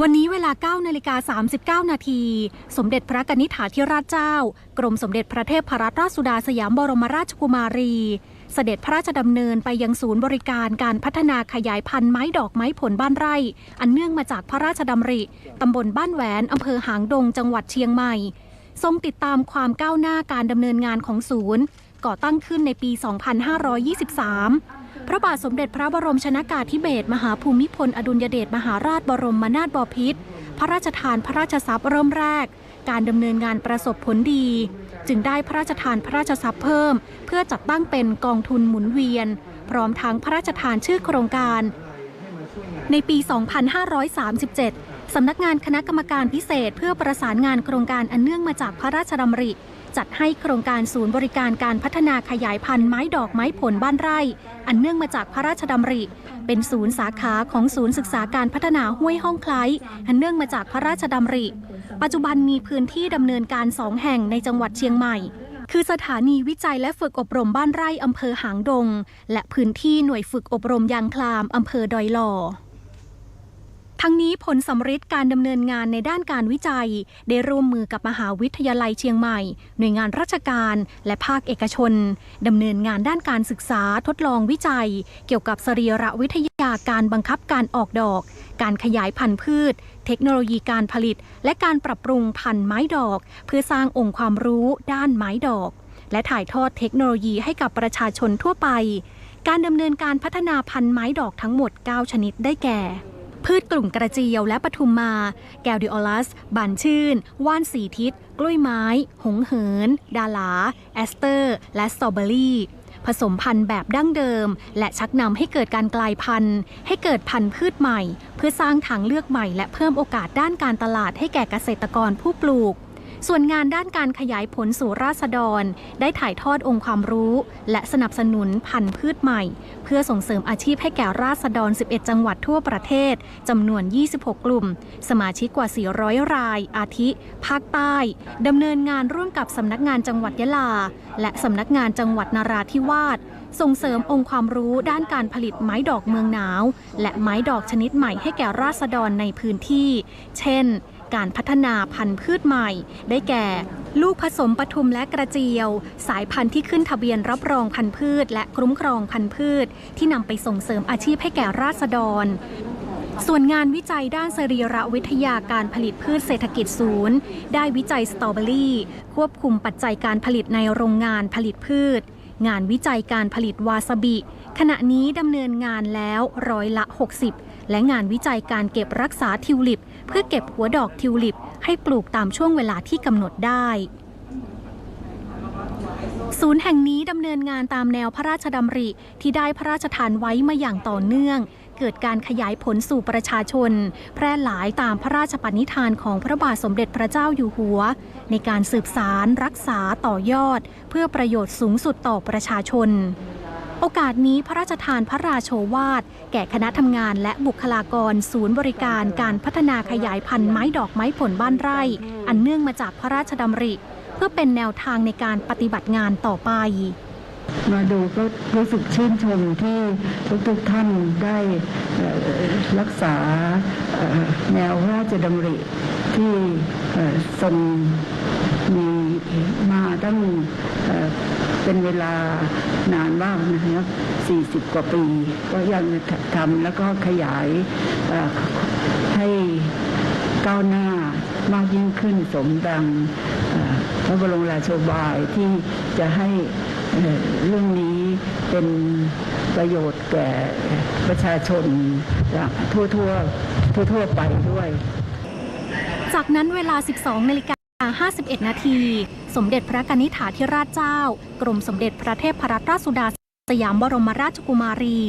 วันนี้เวลา9นาฬิกา39 นาที สมเด็จพระกนิษฐาธิราชเจ้า กรมสมเด็จพระเทพรัตนราชสุดาสยามบรมราชกุมารี เสด็จพระราชดำเนินไปยังศูนย์บริการการพัฒนาขยายพันธุ์ไม้ดอกไม้ผลบ้านไร่ อันเนื่องมาจากพระราชดำริ ตำบลบ้านแหวนอำเภอหางดง จังหวัดเชียงใหม่ ทรงติดตามความก้าวหน้าการดำเนินงานของศูนย์ ก่อตั้งขึ้นในปี 2523 ระบาทสมเด็จพระบรมชนากาธิเบศรมหาภูมิพล อดุลยเดชมหาราชบรมนาถบพิตรพระราชทานพระราชทรัพย์เริ่มแรก การดำเนินงานประสบผลดี จึงได้พระราชทานพระราชทรัพย์เพิ่ม เพื่อจัดตั้งเป็นกองทุนหมุนเวียน พร้อมทั้งพระราชทานชื่อโครงการ ในปี 2537 สำนักงานคณะกรรมการพิเศษเพื่อประสานงานโครงการอันเนื่องมาจากพระราชดำริ จัดให้โครงการศูนย์บริการการพัฒนาขยายพันธุ์ไม้ดอกไม้ผลบ้านไร่ อันเนื่องมาจากพระราชดำริ เป็นศูนย์สาขาของศูนย์ศึกษาการพัฒนาห้วยห้องคล้อันเนื่องมาจากพระราชดำริ ปัจจุบันมีพื้นที่ดำเนินการสองแห่งในจังหวัดเชียงใหม่ คือสถานีวิจัยและฝึกอบรมบ้านไร่อำเภอหางดง และพื้นที่หน่วยฝึกอบรมยางคลามอำเภอดอยหล่อ ทั้งนี้ผลสำฤทธิ์การดำเนินงานในด้านการวิจัย ได้ร่วมมือกับมหาวิทยาลัยเชียงใหม่ หน่วยงานราชการและภาคเอกชนดำเนินงานด้านการศึกษาทดลองวิจัย เกี่ยวกับสรีระวิทยาการบังคับการออกดอก การขยายพันธุ์พืช เทคโนโลยีการผลิต และการปรับปรุงพันธุ์ไม้ดอก เพื่อสร้างองค์ความรู้ด้านไม้ดอก และถ่ายทอดเทคโนโลยีให้กับประชาชนทั่วไป การดำเนินการพัฒนาพันธุ์ไม้ดอกทั้งหมด 9 ชนิดได้แก่ พืชกลุ่มกระเจียวและปทุมมา แกลดิออลัส บานชื่น ว่านสีทิศ กล้วยไม้ หงเหิน ดาลา แอสเตอร์ และสตรอเบอรี่ ผสมพันธุ์แบบดั้งเดิม และชักนำให้เกิดการกลายพันธุ์ ให้เกิดพันธุ์พืชใหม่ เพื่อสร้างทางเลือกใหม่ และเพิ่มโอกาสด้านการตลาดให้แก่เกษตรกรผู้ปลูก ส่วนงานด้านการขยายผลสู่ราษฎร ได้ถ่ายทอดองค์ความรู้ และสนับสนุนพันธุ์พืชใหม่ เพื่อส่งเสริมอาชีพให้แก่ราษฎร 11 จังหวัดทั่วประเทศจำนวน 26 กลุ่ม สมาชิกกว่า 400 ราย อาทิ ภาคใต้ดำเนินงานร่วมกับสำนักงานจังหวัดยะลา และสำนักงานจังหวัดนาราธิวาสส่งเสริมองค์ความรู้ด้านการผลิตไม้ดอกเมืองหนาว และไม้ดอกชนิดใหม่ให้แก่ราษฎรในพื้นที่ เช่น การพัฒนาพันธุ์พืชใหม่ ได้แก่ ลูกผสมปทุมและกระเจียว สายพันธุ์ที่ขึ้นทะเบียนรับรองพันธุ์พืช และคุ้มครองพันธุ์พืช ที่นำไปส่งเสริมอาชีพให้แก่ราษฎรส่วนงานวิจัยด้านสรีระวิทยาการผลิตพืชเศรษฐกิจศูนย์ ได้วิจัยสตรอเบอรี่ควบคุมปัจจัยการผลิตในโรงงานผลิตพืช งานวิจัยการผลิตวาซาบิ ขณะนี้ดำเนินงานแล้วร้อยละ 60 และงานวิจัยการเก็บรักษาทิวลิป พื่อเก็บหัวดอกทิวลิปให้ปลูกตามช่วงเวลาที่กำหนดได้ ศูนย์แห่งนี้ดำเนินงานตามแนวพระราชดำริที่ได้พระราชทานไว้มาอย่างต่อเนื่อง เกิดการขยายผลสู่ประชาชน แพร่หลายตามพระราชปณิธานของพระบาทสมเด็จพระเจ้าอยู่หัว ในการสืบสารรักษาต่อยอด เพื่อประโยชน์สูงสุดต่อประชาชน โอกาสนี้พระราชทานพระราโชวาท แก่คณะทำงานและบุคลากร ศูนย์บริการการพัฒนาขยายพันธุ์ไม้ดอกไม้ผลบ้านไร่ อันเนื่องมาจากพระราชดำริ เพื่อเป็นแนวทางในการปฏิบัติงานต่อไป มาดูก็รู้สึกชื่นชมที่ทุกๆท่านได้รักษาแนวพระราชดำริที่เอ่อทรงมีมาตั้ง เป็นเวลานานมากนะครับ40 กว่าปี ก็ยังทำแล้วก็ขยายให้ก้าวหน้ามากยิ่งขึ้นสมดังพระบรมราโชบายที่จะให้เรื่องนี้เป็นประโยชน์แก่ประชาชนทั่วทั่วทั่วทั่วๆไปด้วย จากนั้นเวลา 12นาฬิกา 51 นาที สมเด็จพระกนิษฐาธิราชเจ้า กรมสมเด็จพระเทพรัตนราชสุดาสยามบรมราชกุมารี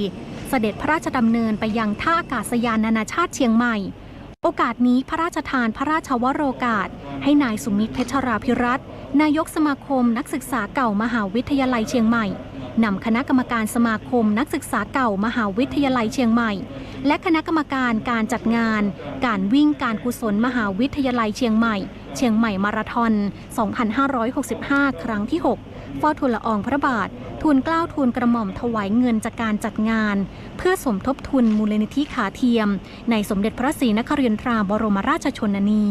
เสด็จพระราชดำเนินไปยังท่าอากาศยานนานาชาติเชียงใหม่ โอกาสนี้พระราชทานพระราชวโรกาส ให้นายสุมิตรเพชรราพิรัตนายกสมาคมนักศึกษาเก่ามหาวิทยาลัยเชียงใหม่ นำคณะกรรมการสมาคมนักศึกษาเก่ามหาวิทยาลัยเชียงใหม่ และคณะกรรมการการจัดงาน การวิ่งการกุศลมหาวิทยาลัยเชียงใหม่ เชียงใหม่มาราธอน 2565 ครั้งที่ 6 เฝ้าทูลละอองพระบาท ทูลเกล้าทูลกระหม่อมถวายเงินจากการจัดงาน เพื่อสมทบทุนมูลนิธิขาเทียม ในสมเด็จพระศรีนครินทราบรมราชชนนี